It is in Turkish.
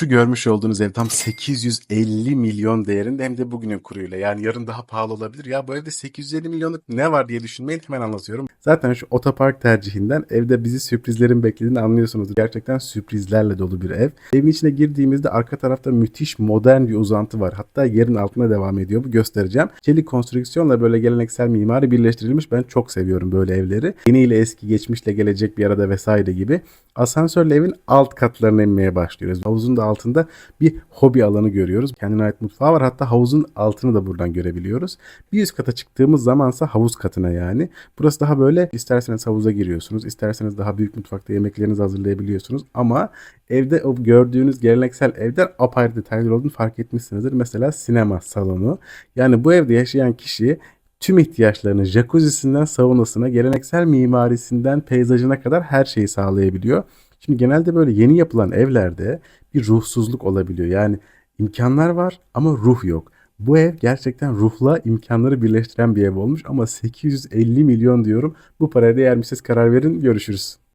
Şu görmüş olduğunuz ev tam 850 milyon değerinde hem de bugünün kuruyla. Yani yarın daha pahalı olabilir. Ya bu evde 850 milyonluk ne var diye düşünmeyin hemen anlatıyorum. Zaten şu otopark tercihinden evde bizi sürprizlerin beklediğini anlıyorsunuzdur. Gerçekten sürprizlerle dolu bir ev. Evin içine girdiğimizde arka tarafta müthiş modern bir uzantı var. Hatta yerin altına devam ediyor. Bu göstereceğim. Çelik konstrüksiyonla böyle geleneksel mimari birleştirilmiş. Ben çok seviyorum böyle evleri. Yeni ile eski, geçmişle gelecek bir arada vesaire gibi. Asansörle evin alt katlarına inmeye başlıyoruz. Havuzun da altında bir hobi alanı görüyoruz. Kendine ait mutfağı var. Hatta havuzun altını da buradan görebiliyoruz. Bir üst kata çıktığımız zamansa havuz katına yani. Burası daha böyle isterseniz havuza giriyorsunuz. isterseniz daha büyük mutfakta yemeklerinizi hazırlayabiliyorsunuz. Ama evde o gördüğünüz geleneksel evler apayrı detaylar olduğunu fark etmişsinizdir. Mesela sinema salonu. Yani bu evde yaşayan kişi tüm ihtiyaçlarını jacuzzi'sinden saunasına, geleneksel mimarisinden peyzajına kadar her şeyi sağlayabiliyor. Şimdi genelde böyle yeni yapılan evlerde bir ruhsuzluk olabiliyor. Yani imkanlar var ama ruh yok. Bu ev gerçekten ruhla imkanları birleştiren bir ev olmuş ama 850 milyon diyorum. Bu paraya değer mi siz karar verin. Görüşürüz.